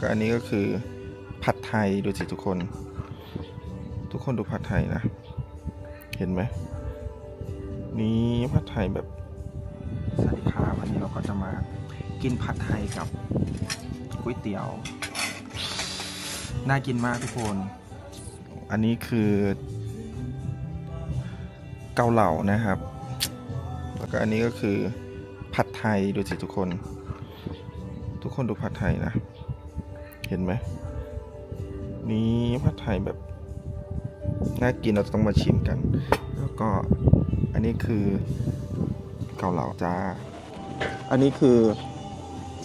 ก็อันนี้ก็คือผัดไทยดูสิทุกคน ทุกคนดูผัดไทยนะ เห็นไหมนี่ผัดไทยแบบสวัสดีครับวันนี้เราก็จะมากินผัดไทยกับก๋วยเตี๋ยว น่ากินมากทุกคน อันนี้คือ เกาเหลานะครับ แล้วก็อันนี้ก็คือผัดไทยดูสิทุกคน ทุกคนดูผัดไทยนะ เห็นไหมนี่ผัดไทยแบบน่ากินเราต้องมาชิมกัน แล้วก็อันนี้คือเกาเหลาจ้า อันนี้คือ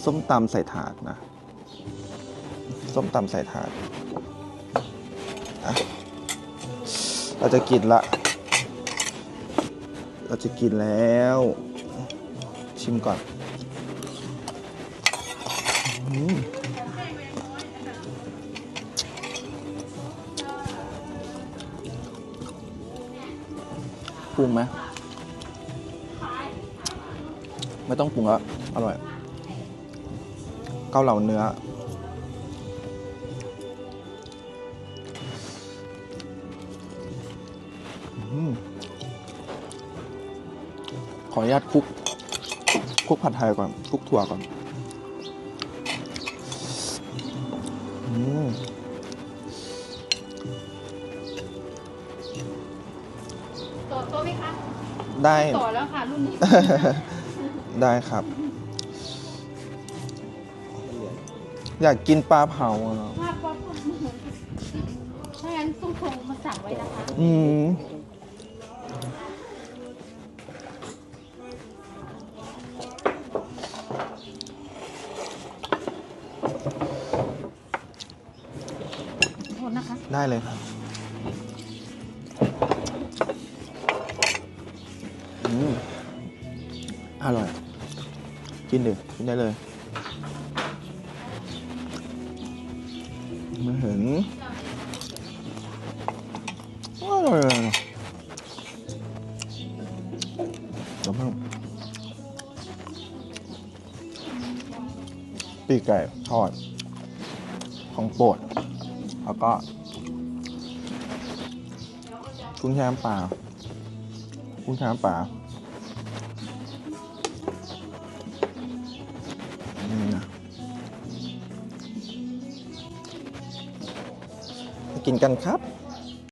ส้มตำใส่ถาดนะ ส้มตำใส่ถาดเราจะกินละ เราจะกินแล้ว ชิมก่อน ปรุงไหมไม่ต้องปรุงแล้วอร่อย เกาเหลาเนื้อ ขออนุญาตคลุกคลุกผัดไทยก่อนคลุกถั่วก่อน อืม ต่อโต๊ะไหมคะได้ ต่อแล้วค่ะรุ่นนี้ ได้ครับ อยากกินปลาเผาอะภาพป๊อปถ้างั้นต้องโทรมาสั่งไว้นะคะอืมโทษนะคะ ได้เลยครับ อืมอร่อย กินดิกินได้เลยมาเห็นอร่อยเลยเดี๋ยวเพิ่มปีกไก่ทอด ของโปรด แล้วก็กุ้งแช่น้ำปลากุ้งแช่น้ำปลา กินกันครับ